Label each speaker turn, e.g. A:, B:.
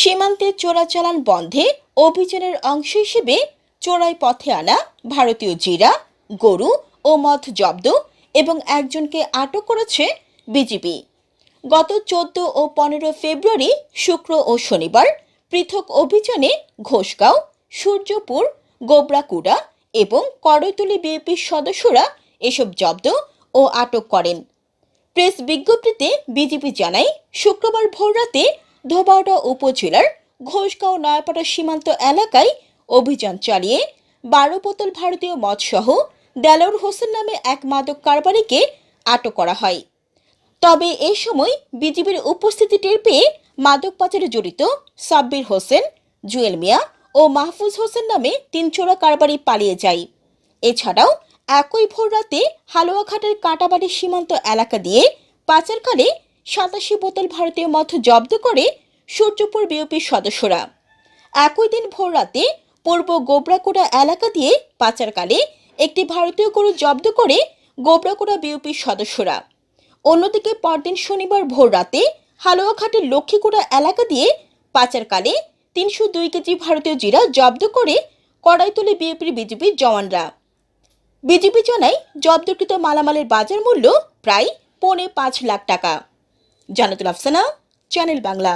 A: সীমান্তে চোরাচালান বন্ধে অভিযানের অংশ হিসেবে চোরাই পথে আনা ভারতীয় জিরা, গরু ও মদ জব্দ এবং একজনকে আটক করেছে বিজিবি। গত চোদ্দ ও পনেরো ফেব্রুয়ারি শুক্র ও শনিবার পৃথক অভিযানে ঘোষগাঁও, সূর্যপুর, গোবরাকুড়া এবং করৈতলি বিএপির সদস্যরা এসব জব্দ ও আটক করেন। প্রেস বিজ্ঞপ্তিতে বিজেপি জানায়, শুক্রবার ভোররাতে ধোবাউড়া উপজেলার ঘোষগাঁও নয়াপাড়া সীমান্ত এলাকায় অভিযান চালিয়ে বারো বোতল ভারতীয় মদসহ দেলোর হোসেন নামে এক মাদক কারবারিকে আটক করা হয়। তবে এ সময় বিজিবির উপস্থিতি টের পেয়ে মাদক পাচারে জড়িত সাব্বির হোসেন, জুয়েল মিয়া ও মাহফুজ হোসেন নামে তিন চোরা কারবারি পালিয়ে যায়। এছাড়াও একই ভোর রাতে হালুয়াঘাটের কাটাবাড়ি সীমান্ত এলাকা দিয়ে পাচারকালে সাতাশি বোতল ভারতীয় মদ জব্দ করে সূর্যপুর বিওপির সদস্যরা। একই দিন ভোর রাতে পূর্ব গোবরাকোড়া এলাকা দিয়ে পাচারকালে একটি ভারতীয় গরু জব্দ করে গোবরাকোড়া বিওপির সদস্যরা। অন্যদিকে পরদিন শনিবার ভোর রাতে হালুয়াঘাটের লক্ষ্মীকুড়া এলাকা দিয়ে পাচারকালে তিনশো দুই কেজি ভারতীয় জিরা জব্দ করে কড়াইতলি বিএপির বিজেপির জওয়ানরা। বিজেপি জানায়, জব্দকৃত মালামালের বাজার মূল্য প্রায় পৌনে পাঁচ লাখ টাকা। জানাতুল আফসানা চ্যানেল বাংলা।